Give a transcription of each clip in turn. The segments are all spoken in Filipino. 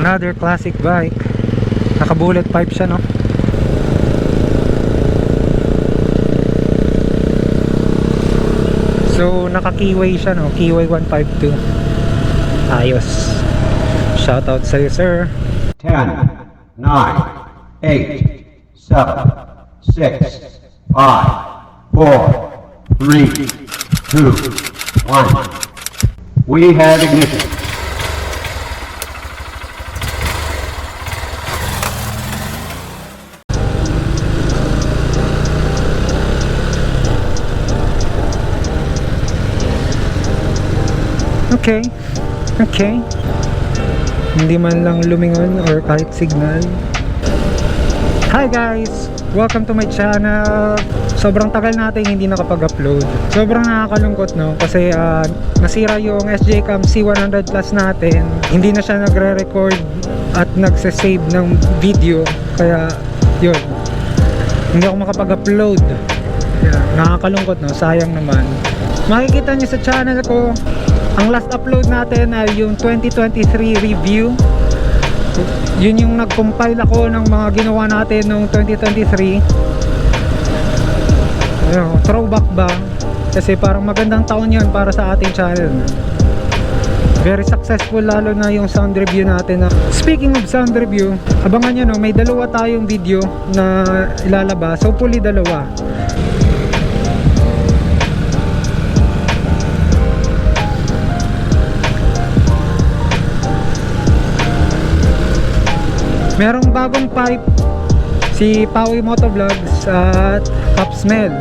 Another classic bike. Naka bullet pipe siya, no? So, naka keyway siya, no? Keyway 152. Ayos. Shoutout sa'yo, sir. 10, 9, 8, 7, 6, 5, 4, 3, 2, 1. We have ignition. Okay. Okay. Hindi man lang lumingon or kahit signal. Hi guys! Welcome to my channel. Sobrang tagal natin hindi nakapag-upload. Sobrang nakakalungkot no kasi ah, nasira yung SJ Cam C100 Plus natin. Hindi na siya nagre-record at nagse-save ng video. Kaya yun. Hindi ako makapag-upload. Yeah, nakakalungkot no, sayang naman. Makikita niyo sa channel ko, ang last upload natin ay yung 2023 review. Yun yung nag-compile ako ng mga ginawa natin noong 2023. Ayun, throwback ba? Kasi parang magandang taon yun para sa ating channel. Very successful lalo na yung sound review natin. na- Speaking of sound review, abangan nyo no, may dalawa tayong video na ilalabas. Hopefully dalawa. Merong bagong pipe si Pawi Motovlogs at Pop Smell.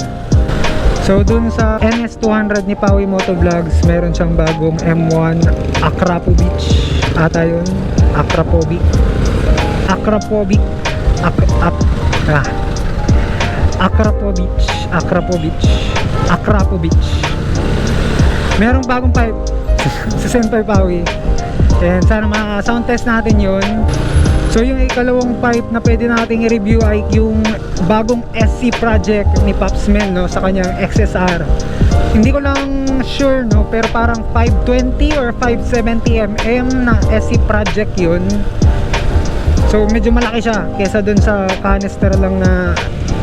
So dun sa NS200 ni Pawi Motovlogs, meron siyang bagong M1 Akrapovic ata yun. Akrapovic. Akrapovic. Ak ak ah. Akrapovic. Akrapovic. Akrapovic. Merong bagong pipe sa Senpai Pawi. And sana ma-sound test natin yun. So yung ikalawang pipe na pwede nating i-review ay yung bagong SC project ni Popsmel no sa kanyang XSR. Hindi ko lang sure no pero parang 520 or 570 mm na SC project yun. So medyo malaki siya kesa dun sa canister lang na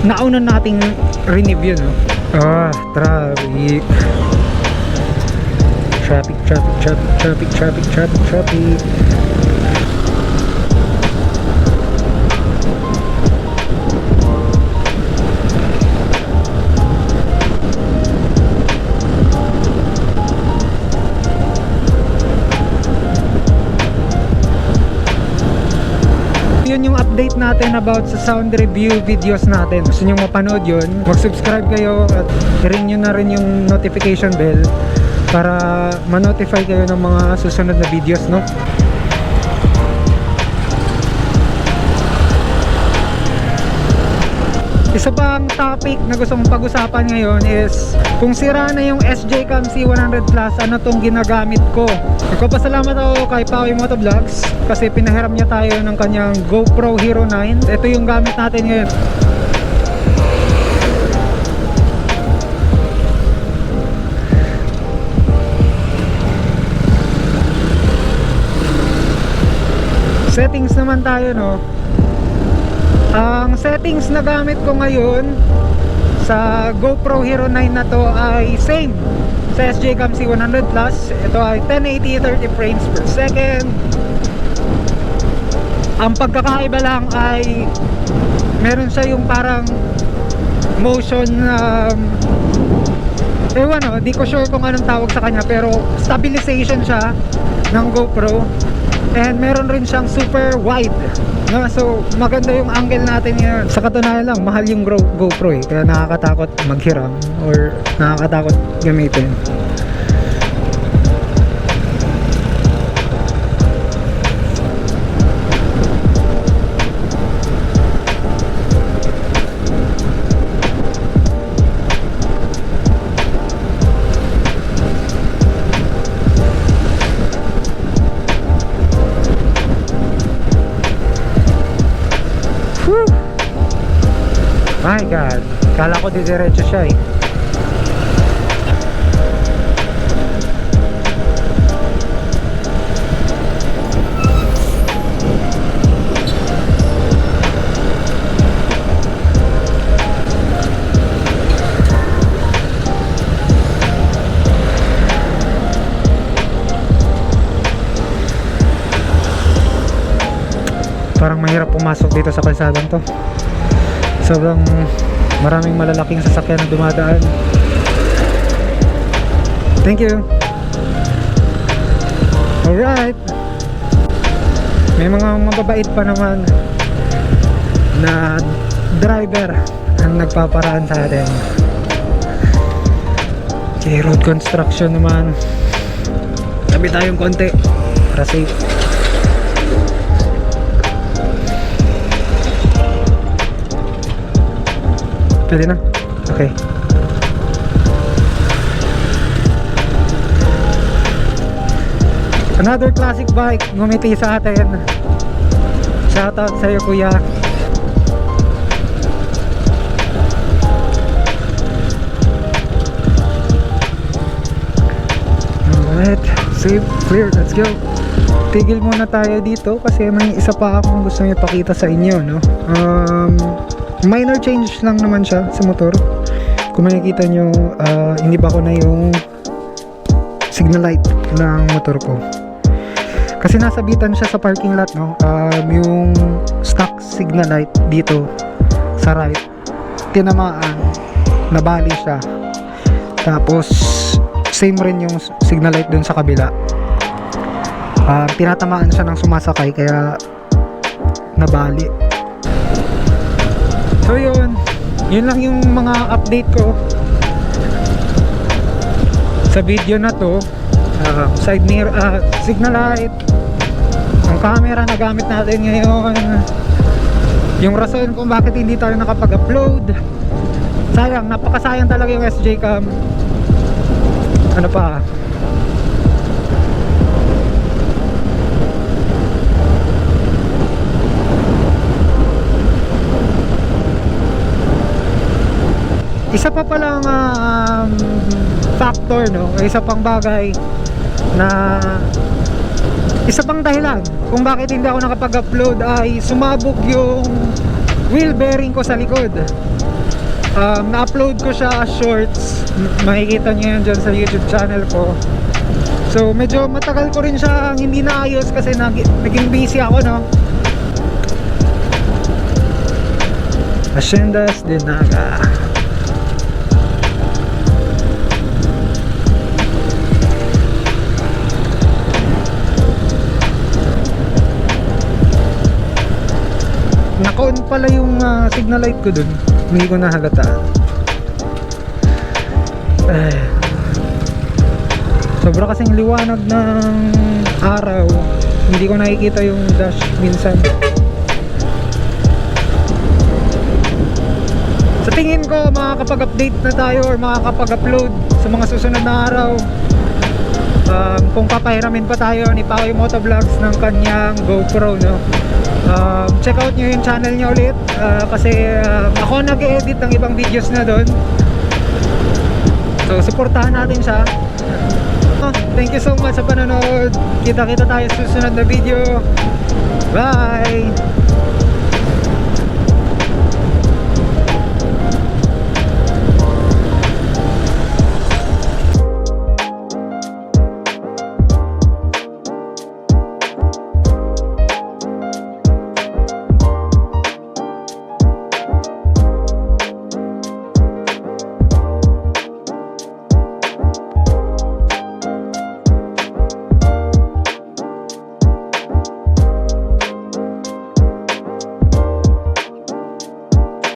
nauna nating review no. Ah, traffic. Traffic, traffic, traffic, traffic, traffic, traffic, traffic. Natin about sa sound review videos natin. Gusto nyo mapanood yun, mag-subscribe kayo at ring nyo na rin yung notification bell para ma-notify kayo ng mga susunod na videos, no? Isa pang topic na gusto kong pag-usapan ngayon is kung sira na yung SJ Cam C100 Plus, ano tong ginagamit ko? Nagpapasalamat ako kay Pawi Motovlogs kasi pinahiram niya tayo ng kanyang GoPro Hero 9. Ito yung gamit natin ngayon. Settings naman tayo no. Ang settings na gamit ko ngayon sa GoPro Hero 9 na to ay same sa SJ Cam C100 Plus. Ito ay 1080 30 frames per second. Ang pagkakaiba lang ay meron siya yung parang motion um, ewan no, di ko sure kung anong tawag sa kanya pero stabilization siya ng GoPro and meron rin siyang super wide. No? so maganda yung angle natin ngayon. Sa katunayan lang mahal yung GoPro eh. Kaya nakakatakot maghiram or nakakatakot gamitin my god. Kala ko didiretso siya eh. Parang mahirap pumasok dito sa kalsadang to sobrang maraming malalaking sasakyan na dumadaan. Thank you. Alright. May mga mababait pa naman na driver ang nagpaparaan sa atin. Okay road construction naman. Tabi tayong konti para safe Pwede na? Okay. Another classic bike, ngumiti sa atin. Shoutout sa'yo kuya. Alright, safe, clear, let's go. Tigil muna tayo dito kasi may isa pa akong gusto ipakita sa inyo, no? Um, minor change lang naman siya sa motor. Kung makikita nyo, ah, hindi ba ko na yung signal light ng motor ko. Kasi nasabitan siya sa parking lot, no? Um, yung stock signal light dito sa right, tinamaan, nabali siya. Tapos, same rin yung signal light dun sa kabila. Ah, tinatamaan siya ng sumasakay kaya nabali. So yun, yun lang yung mga update ko sa video na to. Ah, side mirror, ah, signal light, ang camera na gamit natin ngayon, yung rason kung bakit hindi tayo nakapag-upload. Sayang, napakasayang talaga yung SJ cam. Ano pa? Isa pa palang um, factor no? Isa pang bagay na isa pang dahilan kung bakit hindi ako nakapag-upload ay sumabog yung wheel bearing ko sa likod. Um, na-upload ko siya shorts. Makikita nyo yun dyan sa youtube channel ko. So medyo matagal ko rin siya hindi naayos kasi nag naging busy ako no? Haciendas de Naga pala yung ah, signal light ko dun. Hindi ko nahalataan. Eh. Sobra kasing liwanag ng araw. Hindi ko nakikita yung dash minsan. Sa tingin ko, makakapag-update na tayo or makakapag-upload sa mga susunod na araw. Um, kung papahiramin pa tayo ni Paoy Motovlogs ng kanyang GoPro, no? Um, check out nyo yung channel niya ulit ah, kasi ah, ako nag-edit ng ibang videos na doon. So, supportahan natin siya. Oh, thank you so much sa panonood. Kita-kita tayo sa susunod na video. Bye!